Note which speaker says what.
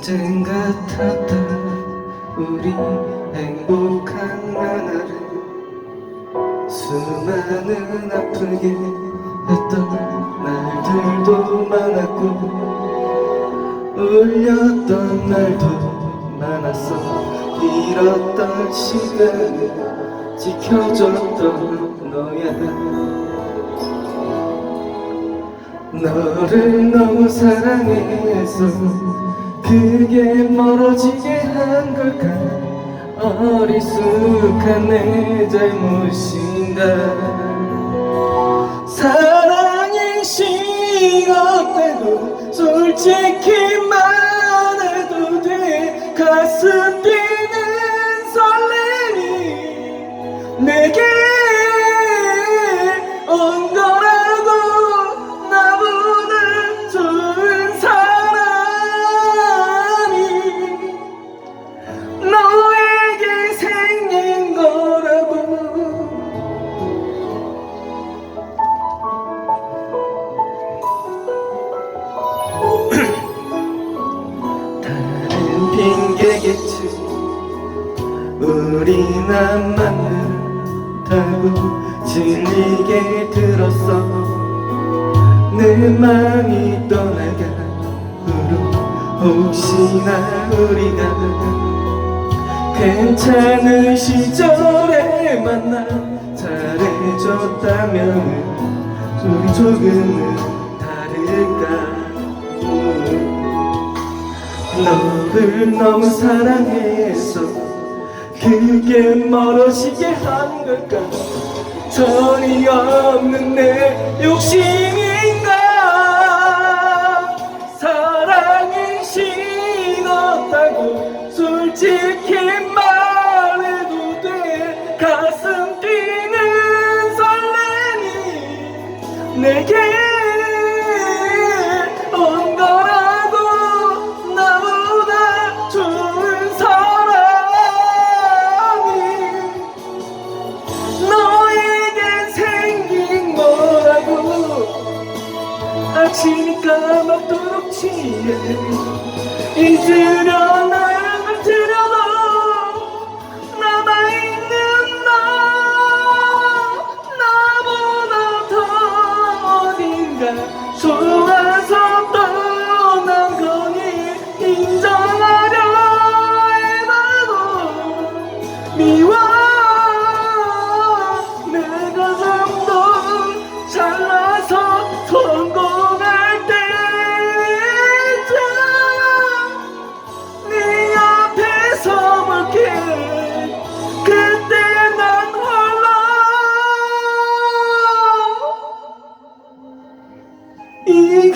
Speaker 1: 참 전쟁 같았다 우리 행복한 나날을 수많은 아프게 했던 날들도 많았고 울렸던 날도 많았어. 잃었던 시간을 지켜줬던 너야 너를 너무 사랑해서 그게 멀어지게 한 걸까? 어리숙한 내 잘못인가? 사랑이 식었대도 솔직히 말해도 돼. 가슴 뛰는 설렘이 내게 핑계겠지. 우리 나만 다고 질리게 들었어. 내 맘이 떠나가 후로 혹시나 우리가 괜찮은 시절에 만나 잘해줬다면 우리 조금은 다를까 너를 너무 사랑해서 그게 멀어지게 한 걸까? 전이 없는 내 욕심인가? 사랑이 식었다고 솔직히 말해도 돼. 가슴 뛰는 설렘이 내게 아침이 까맣도록 취해 잊으려 날 붙들어도 남아있는 너 나보다 더 어딘가 좋아서 떠난 거니 인정하려 해봐도 미워. İyi